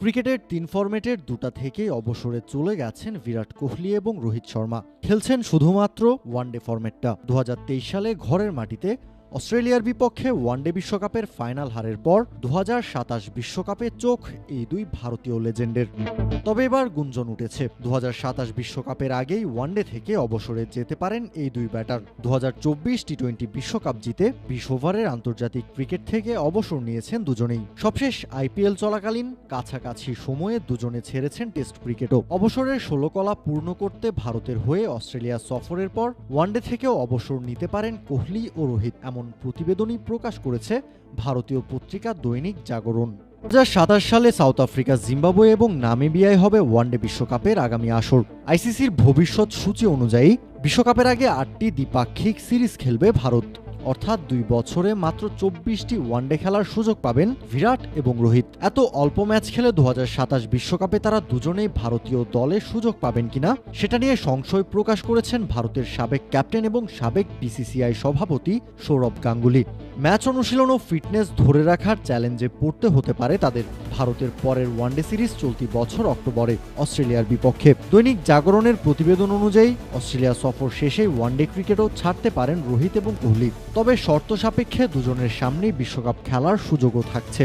ক্রিকেটের তিন ফরম্যাটের দুটা থেকেই অবসরে চলে গেছেন বিরাট কোহলি এবং রোহিত শর্মা। খেলছেন শুধুমাত্র ওয়ানডে ফরম্যাটটা। দু সালে ঘরের মাটিতে অস্ট্রেলিয়ার বিপক্ষে ওয়ানডে বিশ্বকাপের ফাইনাল হারের পর দু বিশ্বকাপে চোখ এই দুই ভারতীয় লেজেন্ডের। তবে এবার গুঞ্জন উঠেছে। দু বিশ্বকাপের আগেই ওয়ানডে থেকে অবসরে যেতে পারেন এই দুই ব্যাটার। দু হাজার চব্বিশ টি টোয়েন্টি বিশ্বকাপ জিতে বিশ ওভারের আন্তর্জাতিক ক্রিকেট থেকে অবসর নিয়েছেন দুজনেই। সবশেষ আইপিএল চলাকালীন কাছাকাছি সময়ে দুজনে ছেড়েছেন টেস্ট ক্রিকেটও। অবসরের ষোলো কলা পূর্ণ করতে ভারতের হয়ে অস্ট্রেলিয়া সফরের পর ওয়ানডে থেকেও অবসর নিতে পারেন কোহলি ও রোহিত এমন প্রতিবেদনই প্রকাশ করেছে ভারতীয় পত্রিকা দৈনিক জাগরণ। দু হাজার সাতাশ সালে সাউথ আফ্রিকা, জিম্বাবুয়ে এবং নামিবিয়ায় হবে ওয়ানডে বিশ্বকাপের আগামী আসর। আইসিসির ভবিষ্যৎ সূচি অনুযায়ী বিশ্বকাপের আগে আটটি দ্বিপাক্ষিক সিরিজ খেলবে ভারত। অর্থাৎ দুই বছরে মাত্র চব্বিশটি ওয়ানডে খেলার সুযোগ পাবেন বিরাট এবং রোহিত। এত অল্প ম্যাচ খেলে দু বিশ্বকাপে তারা দুজনেই ভারতীয় দলে সুযোগ পাবেন কিনা, সেটা নিয়ে সংশয় প্রকাশ করেছেন ভারতের সাবেক ক্যাপ্টেন এবং সাবেক বিসিসিআই সভাপতি সৌরভ গাঙ্গুলি। ম্যাচ অনুশীলন ও ফিটনেস ধরে রাখার চ্যালেঞ্জে পড়তে হতে পারে তাদের। ভারতের পরের ওয়ানডে সিরিজ চলতি বছর অক্টোবরে অস্ট্রেলিয়ার বিপক্ষে। দৈনিক জাগরণের প্রতিবেদন অনুযায়ী, অস্ট্রেলিয়া সফর শেষে ওয়ানডে ক্রিকেটও ছাড়তে পারেন রোহিত এবং কোহলি। তবে শর্ত সাপেক্ষে দুজনের সামনেই বিশ্বকাপ খেলার সুযোগও থাকছে।